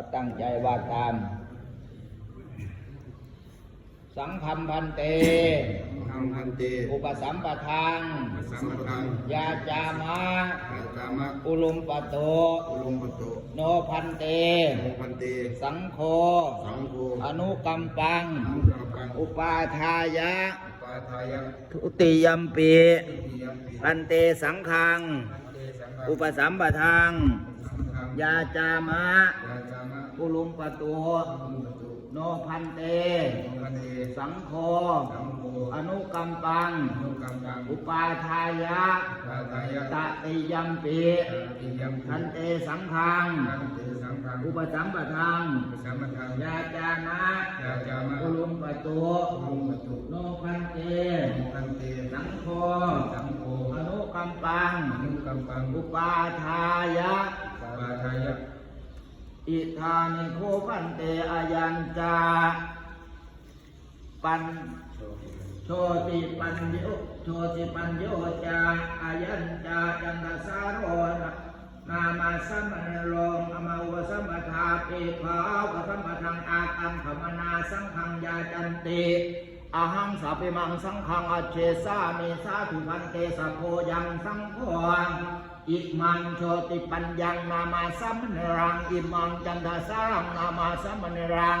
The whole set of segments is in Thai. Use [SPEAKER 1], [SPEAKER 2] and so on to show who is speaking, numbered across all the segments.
[SPEAKER 1] ก็ตั้งใจว่าตาม สังคำพันเต
[SPEAKER 2] ทำพันเต
[SPEAKER 1] อุปสัมปทาน
[SPEAKER 2] สัมปทาน
[SPEAKER 1] ยาจามะ
[SPEAKER 2] อาจามะ
[SPEAKER 1] อุลุมปโต
[SPEAKER 2] อุลมปโต
[SPEAKER 1] โนพันเต
[SPEAKER 2] โมพันเต
[SPEAKER 1] สังโฆ
[SPEAKER 2] สังโฆ
[SPEAKER 1] อนุกัมปัง
[SPEAKER 2] อังกังกัง
[SPEAKER 1] อุปาทายะ
[SPEAKER 2] ปาทายะ
[SPEAKER 1] ทุติยมปี
[SPEAKER 2] ทิยมปิ
[SPEAKER 1] พันเตสังขัง
[SPEAKER 2] เตสังฆ
[SPEAKER 1] อุปสัมปทาน
[SPEAKER 2] สังฆัง
[SPEAKER 1] ยาจามะ
[SPEAKER 2] ยาจามะ
[SPEAKER 1] อุลุมปโต
[SPEAKER 2] อุลมปโต
[SPEAKER 1] โนพันเต
[SPEAKER 2] โมพันเต
[SPEAKER 1] สังโฆ
[SPEAKER 2] สังโฆ
[SPEAKER 1] อนุกัมปัง
[SPEAKER 2] อนุกังกัง
[SPEAKER 1] อุปาทายะ
[SPEAKER 2] ปาทายะ
[SPEAKER 1] ตติยมปี
[SPEAKER 2] ทิยมปิ
[SPEAKER 1] พันเตสังขัง
[SPEAKER 2] พันเตสังฆัง
[SPEAKER 1] อุปสัมปทาน
[SPEAKER 2] อุปสัมปทาน
[SPEAKER 1] ยาจามะ
[SPEAKER 2] ยาจามะ
[SPEAKER 1] อุลุมปโต
[SPEAKER 2] อุลมปโต
[SPEAKER 1] โนพันเต
[SPEAKER 2] โมพันเต
[SPEAKER 1] สังโฆ
[SPEAKER 2] สังโฆ
[SPEAKER 1] อนุกัมปัง
[SPEAKER 2] อนุกังกัง
[SPEAKER 1] อุปาทายะ อิธานิโคพันเตอายัญจาปันโชติปัญโยโชติปัญโยจาอายัญจาจันทสารโรนนามาสัมมณโลงอมาวสัมปทาเปขาวสัมปทังอาตังขมนาสังขังยาจันติอาหังสัพพิมังสังขังอเชสามิสาธุพันเตสัพโพยังสังโฆ อิมังโชติปัญญังนามาสัมมณรัง อิมังจันทสารังนามาสัมมณรัง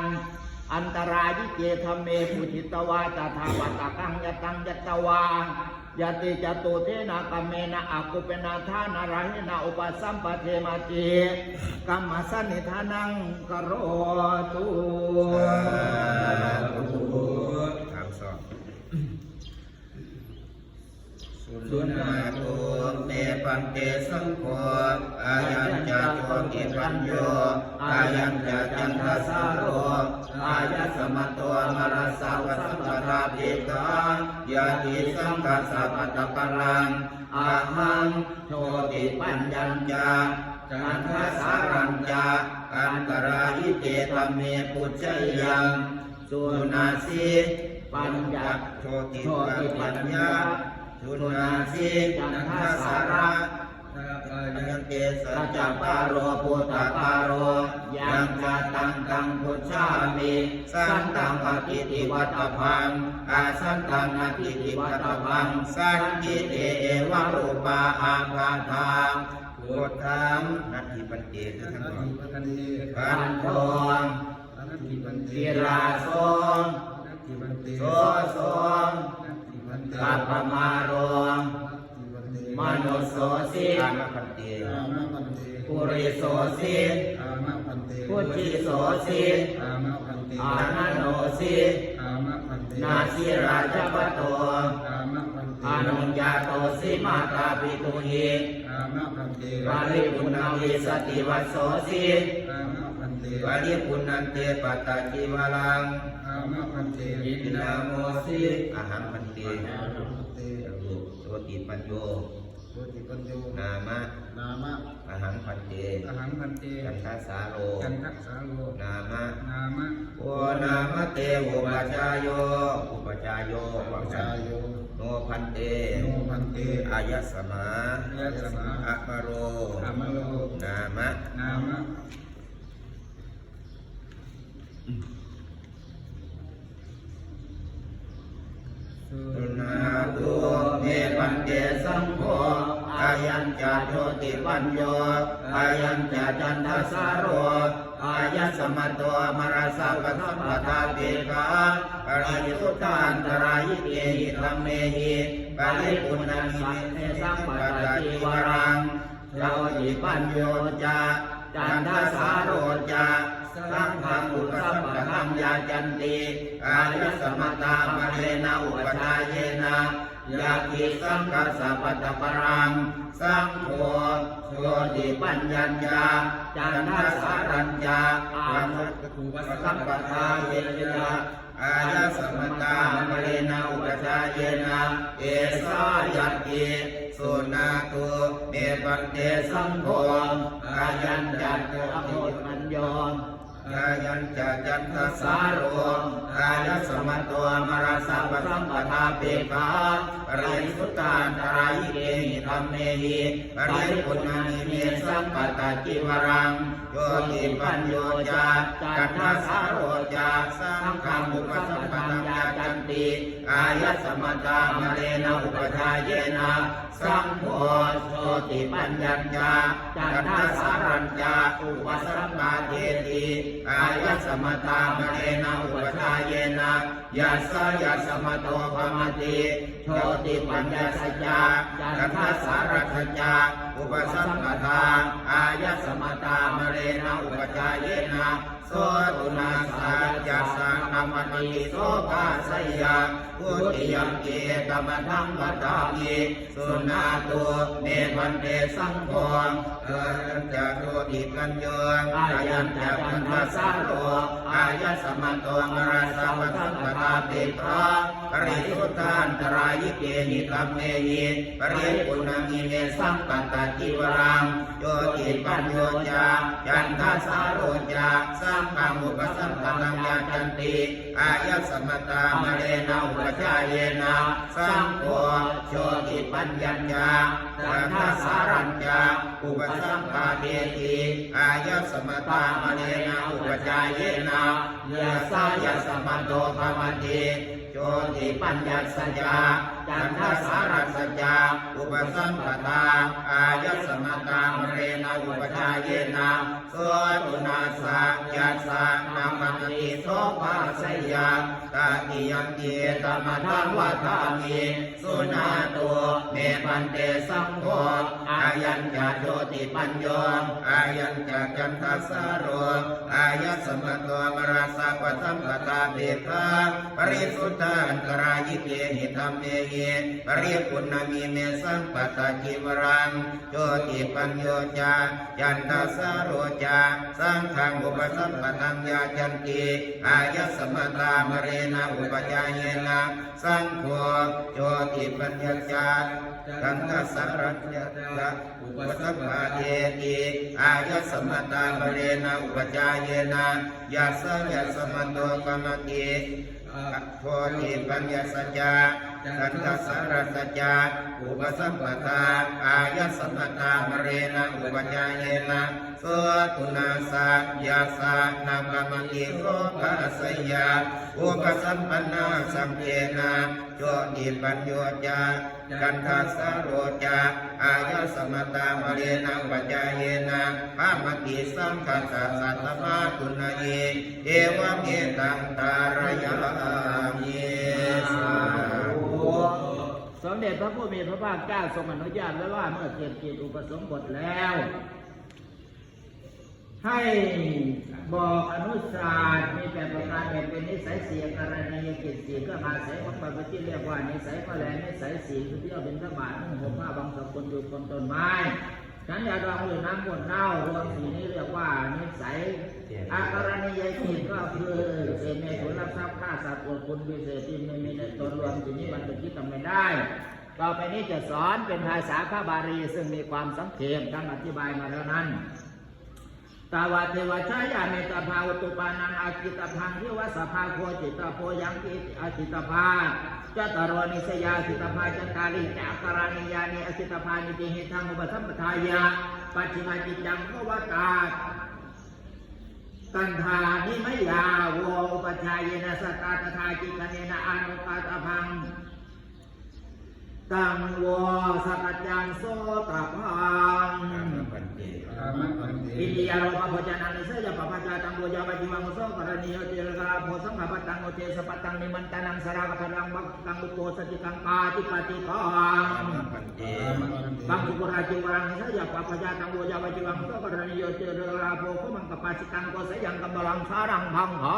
[SPEAKER 1] อันตรายิเกธเมปุจิตวาตถาวตกังยตังยตวายติจตุเทนะกัมเมนะอากุเปนะทานาราหินะอุปสัมปเทมาเจกัมมสันนิทานังกโรตุ
[SPEAKER 2] ทางสอง
[SPEAKER 3] สุนาโตเตปันเตสังโฆอายัญจาโจติปัญโยอายัญจาจันทสาโรอายัสมตโตมรสสาวสัมปทาภิกายาติสังกัสสะปัตตปรังอาหังโชติปัญญัญจาจันทสารัญจากันตรายิเตธรรมเมปุจจยังสุนาสีปัญญาโชติปัญญา สุนาสีจันทสาระยังเกสัจจปาโรพุทธปาโรยังจะตังตังพุทธามิสันตังปฏิติวัตพังอาสันตังอภิติวัตพังสันติเตเอวะรูปาอาภาทาพุทธังนัตถิปันเตทั้งหมด
[SPEAKER 2] พันเต
[SPEAKER 3] พันโทง
[SPEAKER 2] นัตถิพันเต
[SPEAKER 3] ศิลาโสง
[SPEAKER 2] นัตถิพันเต
[SPEAKER 3] โสโสง
[SPEAKER 2] นั ตถิพันเต
[SPEAKER 3] ปัปปมาโรง
[SPEAKER 2] นัตถิพันเต
[SPEAKER 3] มโนโสสิอามพันเต
[SPEAKER 2] อามะพันเต
[SPEAKER 3] ปุริโสสิ
[SPEAKER 2] อามะพันเต
[SPEAKER 3] พุทธิโสสิ
[SPEAKER 2] อามะพันเต
[SPEAKER 3] อานาโนสิ
[SPEAKER 2] อามะพันเต
[SPEAKER 3] นาสิราชปโต
[SPEAKER 2] อามะพันเต
[SPEAKER 3] อานุญญาโตสิมาตาปิตุหิ
[SPEAKER 2] อามะพันเต
[SPEAKER 3] ปาริปุณณวิสติวัสโสสิ
[SPEAKER 2] อามะพันเต
[SPEAKER 3] ปาริปุณณันเตปัตตาจิวลัง
[SPEAKER 2] อา มะพันเต
[SPEAKER 3] อินนาโมสิอาหังพันเต
[SPEAKER 2] อามะพันเต
[SPEAKER 3] โสติปัญโย
[SPEAKER 2] โสติปัญโย
[SPEAKER 3] นามะ
[SPEAKER 2] นามะ
[SPEAKER 3] อาหังพันเต
[SPEAKER 2] อหังพันเต
[SPEAKER 3] จันทสาโร
[SPEAKER 2] จันทักษาโล
[SPEAKER 3] นามะ
[SPEAKER 2] นามะ
[SPEAKER 3] โอนามเตอุปจายโยอุปจายโย
[SPEAKER 2] ปัจจายโย
[SPEAKER 3] โนพันเต
[SPEAKER 2] โนพันเต
[SPEAKER 3] อายสมา
[SPEAKER 2] อายสมา
[SPEAKER 3] อะมะโร
[SPEAKER 2] อามะโล
[SPEAKER 3] นามะ
[SPEAKER 2] นามะ
[SPEAKER 3] สุ จาโชติปัญโยอายัญจาจันทสาโรอายัสมัตโตมรสาปทัมปทาเปกาปริสุทธานตรายิเกหิธรรมเมหิปริปุณณังสังเทสัมปตาจีวรังเราติปัญโยจาจันทสาโรจาสังฆังอุปสัมปทังยาจันติอายัสมัตตามะเรนะอุปชาเยนะ ยาติสังกัสสะปัตตปรัง สังโฆโสติปัญญัญาจันทสารัญญาอามัตถุวัสสัมปทาเยนะอายะสมตามะเรนะอุปชายนะเอสายัตติสุนาตุเมปันเตสังโฆอายัญจัตโตอโมตัญโย กายัญจะจันทสาโรกายสมตัวมรสะปสัมปทาเปกาปริสุทธาตรายเกหิธรรมเมหิปริปุณานิเมสัมปตาจิวรังโยติปัญโยจาจัตถาสาโรจาสังฆามุปสัมปทังยาจันติอายสมตามะเรนะอุปทาเยนะ สังโฆโชติปัญญญาจัตถาสารัญญาอุปสัมปาเทติอายสมตามเรนะอุปทาเยนะยัสสะยัสมโตภมติโชติปัญญสัจจาจัตถาสารัญญาอุปสัมปทาอายสมตามเรนะอุปทาเยนะ โสตุนาสาจัสสะนามณีโสภาสยาพุทธิยังเกตมะทังวัตามิสุนาตุเมวันเตสังโฆเอรัญจโรติปัญโยอายัญจะปัญญาสาโรอายสมะโตมราสาวสัมปทาเตตรา ปริสุทธานตรายิเกหิตัมเมหิปริปุณามิเมสัมปันตติวรังโยติปัญโยจาจันทสาโรจาสัมปังอุปสัมปนังยาจันติอายสมตามะเรนะอุปชาเยนะสังโฆโชติปัญญญาจันทสารัญญาอุปสัมปาเทติอายสมตามะเรนะอุปชาเยนะยะสายะสมโตภมติ โชติปัญญาสัจจาจันทสารัสสจา อุปสัมปทาอายสมตามเรนะอุปชาเยนะโสตุนาสายัสสะนามันติโสภาสยาตาติยัมเกตมะทังวัฏามิสุนาตัวเมปันเตสังโฆอายัญจะโชติปัญโยอายัญจะจันทสาโรอายสมตัวมราสะปะสัมปตาเบกาปริสุทธันตรายิเกหิธรรมเมหิปริปุณณมีเมสัมปตาจิวรังโชติปัญโยจาจันทสโรจาสังฆังอุปสัมปทังยาจันติอายัสมตามเรนะอุปจายเนะสังโฆโชติปัญญาจาจันทสารัญญาอุปสัมปะเทติอายัสมตามเรนะอุปจายเนะยัสยัสมโตปมะติโพธิปัญญาสัจจาสันทสารสัจจา อุปสัมปทาอายสัมปทามเรนะอุปจาเยนะโสตุนาสาญาสานาปมติโสภาสยาอุปสัมปันนาสัมเกนะโยติปัญโยจากันทัสโรจาอายสัมปทามเรนะอุปจาเยนะพามติสังฆสัสสัตตมาตุนาเยเอวเมตังตารยามิ
[SPEAKER 1] มเด็จพระผู้มีพระภาคเจ้าทรงอนุญาตไว้ว่าเมื่อเกียรติอุปสมบทแล้ว ให้บอกอนุสาสมีแปดประการแบ่นเป็นนิสัยเสียกรณียกิจสี่ก็มาเสียของปฏิจิตเรียกว่านิสัยข้อแหลมนิสัยสีคือเที่ยวเป็นทบาทนุ่งห่มผ้าบางสกุลอยู่บนต้นไม้ ฉันยาดองหรือน้ำบนเน่ารวมสีนี้เรียกว่านิสัยอาการณียกิจก็คือเสพเมถุนรับทรัพย์ฆ่าสัตว์อวดคุณวิเศษที่ไม่มีในตนรวมสีนี้มันเป็นที่ทำไม่ได้ต่อไปนี้จะสอนเป็นภาษาข้าบาลีซึ่งมีความสังเขปดังอธิบายมาแล้วนั้นตาวาเทวชายาเมตภาวตุปานังอาจิตพังที่วสภาโคจิตโพยังกิอาจิตภา จตารวนิสยาสิตภาจตาริจักรานิยานิอสิตภานิติหิทังอุปสัมปทายาปัจฉิมาจิจังภวตาตันธานิมยาโวอุปชายเนสตตาตถาจิกเนนะอนุปาตพัง ตังวสัจจังโสตพัง
[SPEAKER 2] ธระพันติ
[SPEAKER 1] อินเดียโรปะโพจานังเสยปะปะจาตังโบยาวะจิวังโสกรณีโยเจรกาโพสังฆปตังโอเทสปตังนิมันตานังสารกพลังบักตังอุโปสติกังปาติปาติกัง
[SPEAKER 2] ธรรมะพันติ
[SPEAKER 1] บางสุกราจิวังเสยปะปะจาตังโบยาวะจิวังโสกรณีโยเจรกาโพขมังกปาสิตังโกสยังกัมบลังสารังพังหา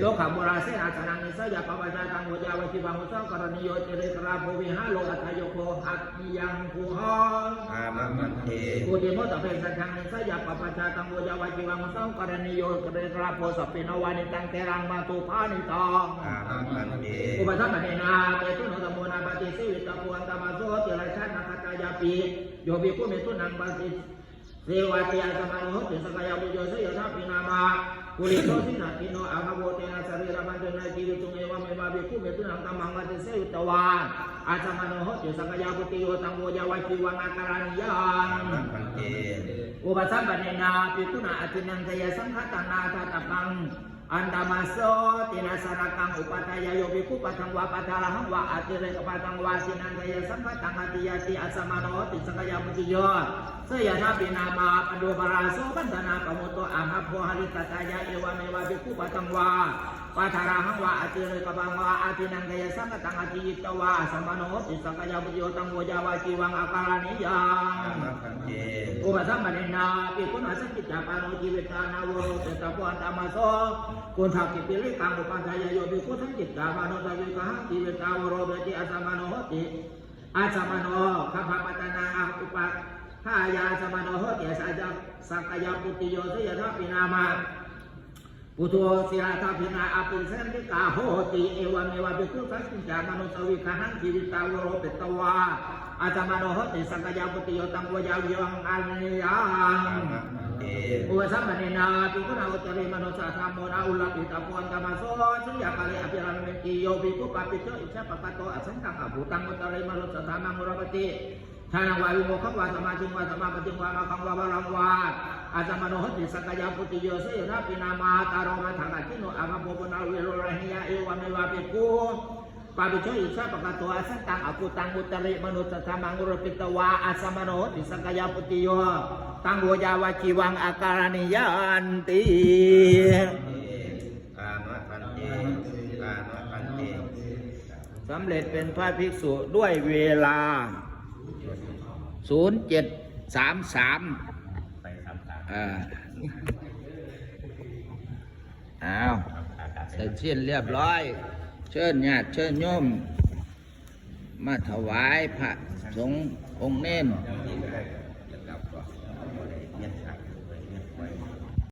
[SPEAKER 1] โลกขมุราเสนาสนังนิสยาปวัจจตังโวจาวจิวังอุสกรณีโยเจริกราโพวิหาโลอัตโยโคหักยังภูหอง
[SPEAKER 3] ธรรมะพันติ
[SPEAKER 1] กูติโมตะเพสังฆังนิสยาปวัจจตังโวจาวจิวังอุสกรณีโยเจริกราโพสปินวานิตังเตรังมาตุภานิตอง
[SPEAKER 3] ธรรมะพันติ
[SPEAKER 1] อุปสัมปเนนาเตตุโนตโมนาปฏิสิวิตาปุอันตมาโสติราชานาคตายาปีโยบิคุเมตุนังปฏิเสวะเตียสมานุโหติสกายาบุโยสยธาปินามา ปุริโตสินาติโนอาภโวเตนะสรีระมันเตนะจีวิตุงเอวะเมวะเบคุเมตุนังตัมมังวัติเสยุตวาอาจามานุโหติสกายาบุติโยตังโวจาวาจิวังอาการานิยัง
[SPEAKER 3] พันเต
[SPEAKER 1] อุปสัมปเนนาปิกุณาอตินังเตยสังฆตนาทัตปัง อันตมาโสตินาสารกังอุปัฏยโยบิคุปัทังวาปัทาหังวาอติเรกปัทังวาสินันทยสังฆตังอติยติอัสมาโนติสกยามุจิโยเสยนาปินามาปโดปราโสปันธนากมุตโตอาหัพโพหริตตายะเอวะเมวะบิคุปัทังวา ปัทาหังวาอติเรกปังวาอตินังเตยสังฆตังอติยิตวาสมาโนติสังกามุติโยตังโวจาวาจีวังอาการนิยังอุปสัมปเนนาปิคุณอาสังกิจจาปานุจิเวตานาวโรเตตะพวันตามาโสกุณทักกิปิริกังอุปัฏฐายโยปิคุณสังกิจจาปานุตวิกหังจิวิตาวโรเบติอาสมาโนโหติอาสมาโนขัพพปัตนาอุปทายาสมาโนโหติสัจจสักยาปุติโยสยทัพปินามา ปุถุสิราธาพินาอาปุเสนติกาโหติเอวเมวะปิคุสังกิจามนุสวิคหังจิวิตาวโรเปตวาอาจามโนโหติสังกยาปุติโยตังวยาวิวังอันยังอุปสัมปเนนาปิกุณาอุตริมนุสาธรรมโมนาอุลปิตาปุอันตมาโสสัญญาคาลิอภิรัมเมติโยปิกุปปิโตอิชะปะกะโตอสังกังอภูตังอุตริมนุสาธรรมังรปติทานังวาวิโมขังวาสมาจิงวาสมาปฏิวามาคังวาบาลังวา อาจามโนหติสังกยาปุติโยเสยนาปินามาตารมาทังกัจิโนอาภโปปนาเวโรระหิยาเอวะเมวะปิกุปาปิโชอิสะปะกตัวสังตังอกุตังอุตริมนุสธรรมังอุรปิตวาอาสมโนติสังกายาปุติโยตังโวยาวาชีวังอาการณิยันติ
[SPEAKER 3] กามพันเตกามพันเต
[SPEAKER 1] สำเร็จเป็นพระภิกษุด้วยเวลา 0733
[SPEAKER 2] ไปสามสาม
[SPEAKER 1] อ่าอ้าวเสร็จสิ้นเรียบร้อย เชิญญาติเชิญโยมมาถวายพระสงฆ์องค์เน้น